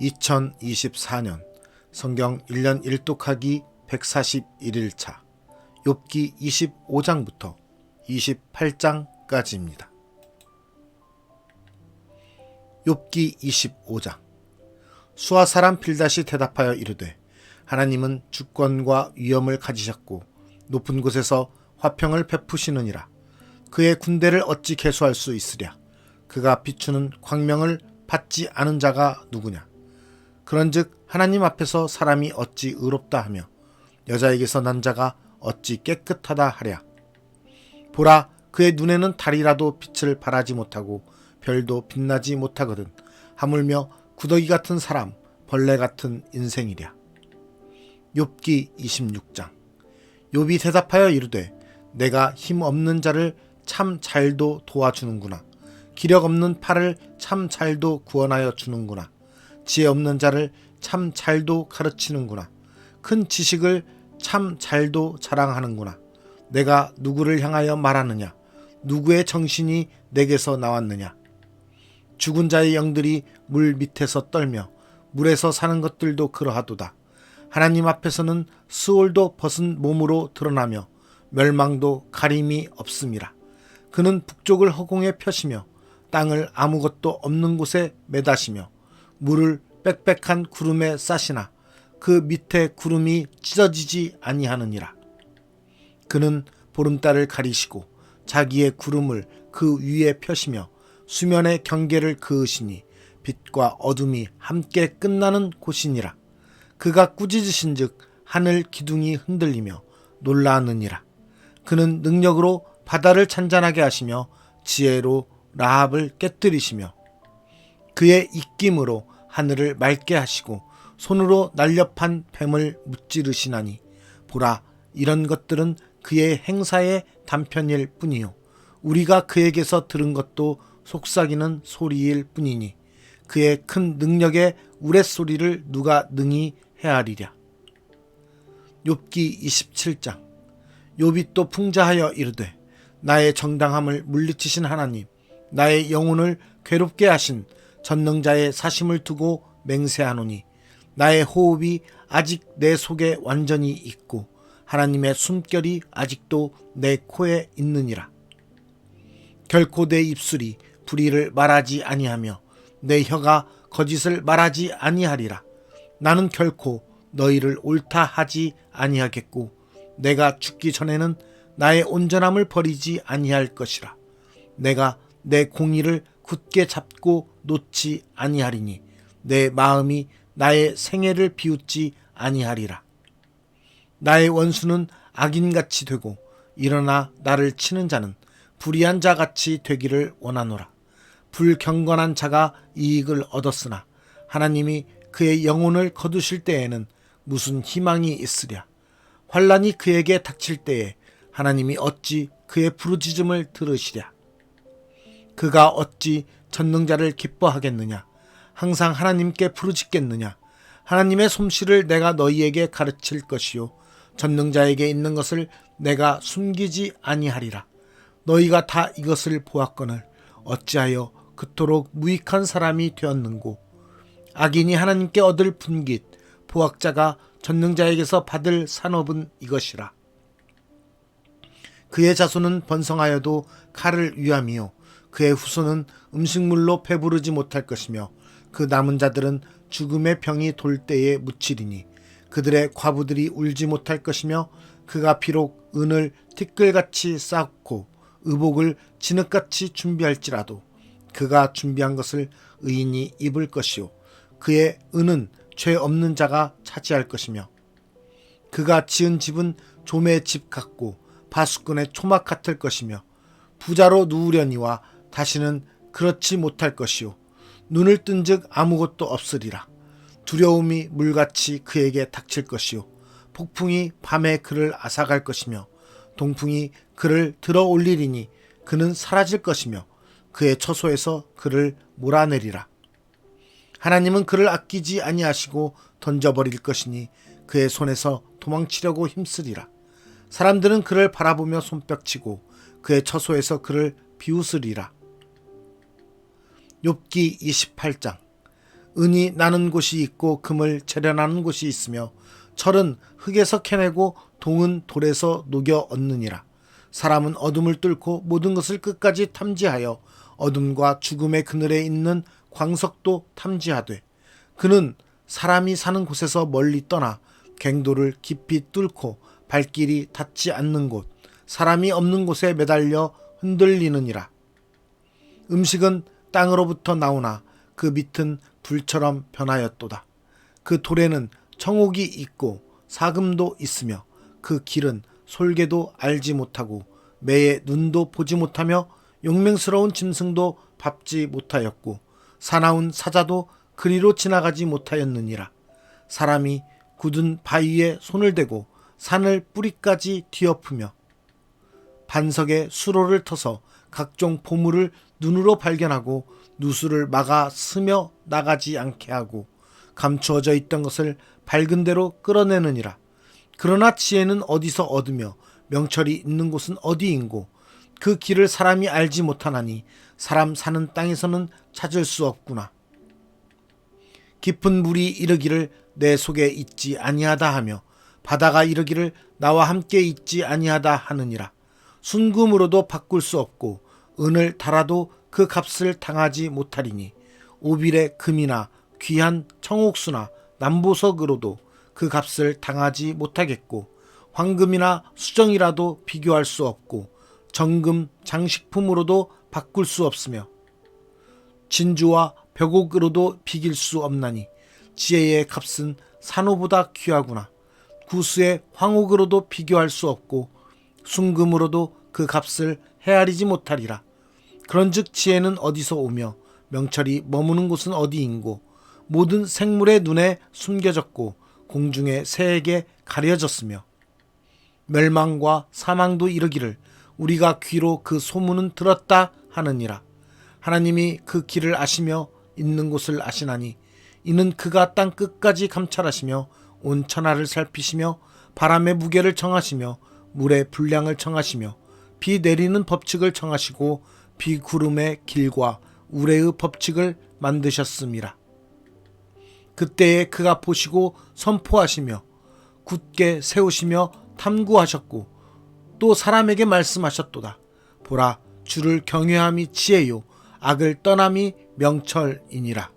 2024년 성경 1년 1독하기 141일차 욥기 25장부터 28장까지입니다. 욥기 25장 수아 사람 빌닷이 대답하여 이르되 하나님은 주권과 위엄을 가지셨고 높은 곳에서 화평을 베푸시느니라. 그의 군대를 어찌 개수할 수 있으랴? 그가 비추는 광명을 받지 않은 자가 누구냐 그런즉 하나님 앞에서 사람이 어찌 의롭다 하며 여자에게서 난 자가 어찌 깨끗하다 하랴. 보라 그의 눈에는 달이라도 빛을 발하지 못하고 별도 빛나지 못하거든 하물며 구더기 같은 사람 벌레 같은 인생이랴. 욥기 26장. 욥이 대답하여 이르되 내가 힘 없는 자를 참 잘도 도와주는구나. 기력 없는 팔을 참 잘도 구원하여 주는구나 지혜 없는 자를 참 잘도 가르치는구나. 큰 지식을 참 잘도 자랑하는구나. 내가 누구를 향하여 말하느냐? 누구의 정신이 내게서 나왔느냐? 죽은 자의 영들이 물 밑에서 떨며 물에서 사는 것들도 그러하도다. 하나님 앞에서는 스올도 벗은 몸으로 드러나며 멸망도 가림이 없음이라. 그는 북쪽을 허공에 펴시며 땅을 아무것도 없는 곳에 매다시며 물을 빽빽한 구름에 싸시나 그 밑에 구름이 찢어지지 아니하느니라. 그는 보름달을 가리시고 자기의 구름을 그 위에 펴시며 수면의 경계를 그으시니 빛과 어둠이 함께 끝나는 곳이니라. 그가 꾸짖으신즉 하늘 기둥이 흔들리며 놀라느니라. 그는 능력으로 바다를 찬잔하게 하시며 지혜로 라합을 깨뜨리시며 그의 입김으로 하늘을 맑게 하시고 손으로 날렵한 뱀을 무찌르시나니 보라 이런 것들은 그의 행사의 단편일 뿐이요. 우리가 그에게서 들은 것도 속삭이는 소리일 뿐이니 그의 큰 능력의 우레소리를 누가 능히 헤아리랴. 욥기 27장. 욥이 또 풍자하여 이르되 나의 정당함을 물리치신 하나님 나의 영혼을 괴롭게 하신 전능자의 사심을 두고 맹세하노니 나의 호흡이 아직 내 속에 완전히 있고 하나님의 숨결이 아직도 내 코에 있느니라. 결코 내 입술이 불의를 말하지 아니하며 내 혀가 거짓을 말하지 아니하리라. 나는 결코 너희를 옳다 하지 아니하겠고 내가 죽기 전에는 나의 온전함을 버리지 아니할 것이라. 내가 내 공의를 굳게 잡고 놓지 아니하리니 내 마음이 나의 생애를 비웃지 아니하리라. 나의 원수는 악인같이 되고 일어나 나를 치는 자는 불의한 자같이 되기를 원하노라. 불경건한 자가 이익을 얻었으나 하나님이 그의 영혼을 거두실 때에는 무슨 희망이 있으랴. 환란이 그에게 닥칠 때에 하나님이 어찌 그의 부르짖음을 들으시랴. 그가 어찌 전능자를 기뻐하겠느냐? 항상 하나님께 부르짖겠느냐? 하나님의 솜씨를 내가 너희에게 가르칠 것이요 전능자에게 있는 것을 내가 숨기지 아니하리라. 너희가 다 이것을 보았거늘 어찌하여 그토록 무익한 사람이 되었는고 악인이 하나님께 얻을 분깃 보학자가 전능자에게서 받을 산업은 이것이라. 그의 자손은 번성하여도 칼을 위함이요 그의 후손은 음식물로 배부르지 못할 것이며 그 남은 자들은 죽음의 병이 돌 때에 묻히리니 그들의 과부들이 울지 못할 것이며 그가 비록 은을 티끌같이 쌓고 의복을 진흙같이 준비할지라도 그가 준비한 것을 의인이 입을 것이요 그의 은은 죄 없는 자가 차지할 것이며 그가 지은 집은 조매의 집 같고 바수꾼의 초막 같을 것이며 부자로 누우려니와 다시는 그렇지 못할 것이요. 눈을 뜬 즉 아무것도 없으리라. 두려움이 물같이 그에게 닥칠 것이요. 폭풍이 밤에 그를 앗아갈 것이며 동풍이 그를 들어 올리리니 그는 사라질 것이며 그의 처소에서 그를 몰아내리라. 하나님은 그를 아끼지 아니하시고 던져버릴 것이니 그의 손에서 도망치려고 힘쓰리라. 사람들은 그를 바라보며 손뼉치고 그의 처소에서 그를 비웃으리라 욥기 28장 은이 나는 곳이 있고 금을 재련하는 곳이 있으며 철은 흙에서 캐내고 동은 돌에서 녹여 얻느니라. 사람은 어둠을 뚫고 모든 것을 끝까지 탐지하여 어둠과 죽음의 그늘에 있는 광석도 탐지하되 그는 사람이 사는 곳에서 멀리 떠나 갱도를 깊이 뚫고 발길이 닿지 않는 곳 사람이 없는 곳에 매달려 흔들리느니라. 음식은 땅으로부터 나오나 그 밑은 불처럼 변하였도다. 그 돌에는 청옥이 있고 사금도 있으며 그 길은 솔개도 알지 못하고 매의 눈도 보지 못하며 용맹스러운 짐승도 밟지 못하였고 사나운 사자도 그리로 지나가지 못하였느니라. 사람이 굳은 바위에 손을 대고 산을 뿌리까지 뒤엎으며 반석에 수로를 터서 각종 보물을 눈으로 발견하고 누수를 막아 스며 나가지 않게 하고 감추어져 있던 것을 밝은 대로 끌어내느니라. 그러나 지혜는 어디서 얻으며 명철이 있는 곳은 어디인고 그 길을 사람이 알지 못하나니 사람 사는 땅에서는 찾을 수 없구나. 깊은 물이 이르기를 내 속에 있지 아니하다 하며 바다가 이르기를 나와 함께 있지 아니하다 하느니라. 순금으로도 바꿀 수 없고 은을 달아도 그 값을 당하지 못하리니 오빌의 금이나 귀한 청옥수나 남보석으로도 그 값을 당하지 못하겠고 황금이나 수정이라도 비교할 수 없고 정금 장식품으로도 바꿀 수 없으며 진주와 벽옥으로도 비길 수 없나니 지혜의 값은 산호보다 귀하구나. 구수의 황옥으로도 비교할 수 없고 순금으로도 그 값을 헤아리지 못하리라. 그런즉 지혜는 어디서 오며 명철이 머무는 곳은 어디인고 모든 생물의 눈에 숨겨졌고 공중의 새에게 가려졌으며 멸망과 사망도 이르기를 우리가 귀로 그 소문은 들었다 하느니라. 하나님이 그 길을 아시며 있는 곳을 아시나니 이는 그가 땅 끝까지 감찰하시며 온 천하를 살피시며 바람의 무게를 정하시며 물의 분량을 정하시며 비 내리는 법칙을 정하시고 비구름의 길과 우레의 법칙을 만드셨습니다. 그때에 그가 보시고 선포하시며 굳게 세우시며 탐구하셨고 또 사람에게 말씀하셨도다. 보라 주를 경외함이 지혜요 악을 떠남이 명철이니라.